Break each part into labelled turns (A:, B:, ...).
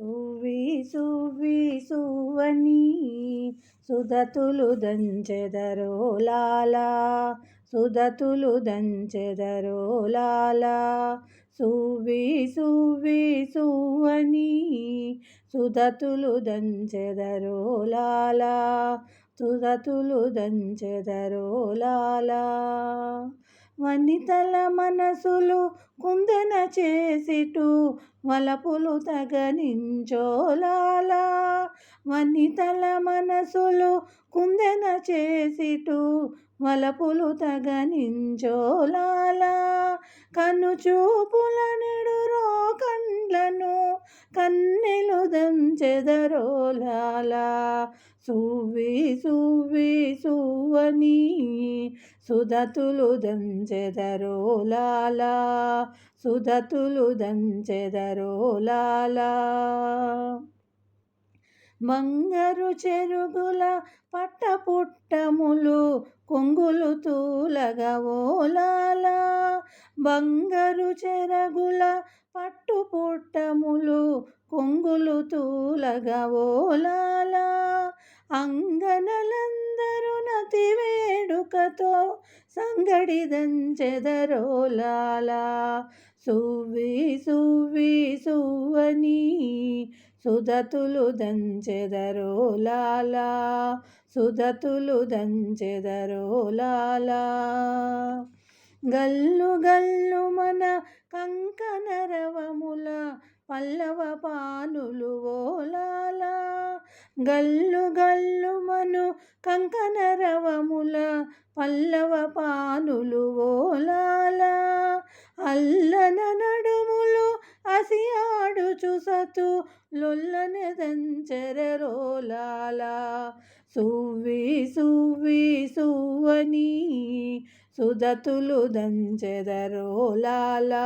A: సువ్వి సువ్వి సువ్వని సుధతులు దంచెదరో లాలా. సుధతులు దంచెదరో లాలా. సువ్వి సువ్వి సువ్వని సుధతులు దంచెదరో లాలా. సుధతులు దంచెదరో లాలా. వనితల మనసులు కుందెన చేసిటు వలపులు తగనించోలాలా. వనితల మనసులు కుందెన చేసిటు వలపులు తగనించోలాలా. కనుచూపుల కన్నెలు సువ్వి సువ్వి సువ్వని సుధతులు దంచెదరోలాలా. సుధతులు దంచెదరోలాలా. మంగరు చెరుగుల పట్టపుట్టములు కొంగులు తూలగవోలాలా. బంగారు చెరగుల పట్టు పుట్టములు కొంగులు తూలగా ఓలాలా అంగనలందరూ నతి వేడుకతో సంగడి దంచెదరోలాలా సువ్వి సువ్వి సువ్వని సుధతులు దంచెదరోలాలా సుధతులు దంచెదరోలాలా గల్లు గల్లు మన కంకనరవముల పల్లవ పానులు ఓలాల. గల్లు గల్లు మను కంకనరవముల పల్లవ పానులు ఓలాల. అల్లన నడుములు అసియాడుచు సతు లొల్లనె దంచెరరోలాలా సువ్వి సువ్వి సువ్వని సుధతులు దంచెదరోలాలా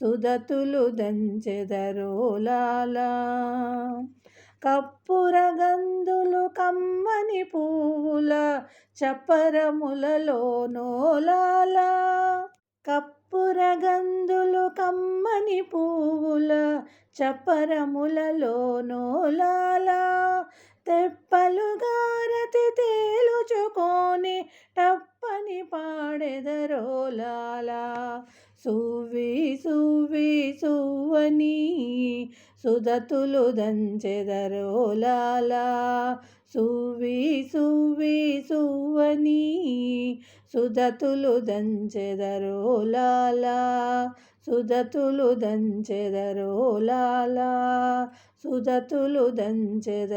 A: సుధతులు దంచెదరోలాలా కప్పుర గందులు కమ్మని పూల చప్పరములలో నోలాలా. కప్పుర గందులు కమ్మని పూల చప్పరములలో నోలా పాడెదరోలాలా సువ్వి సువ్వి సువ్వని సుధతులు దంచెదరోలాలా. సువ్వి సువ్వి సువ్వని సుధతులు దంచెదరోలాలా. సుధతులు దంచెదరోలాలా. సుధతులు దంచెదరోలాలా.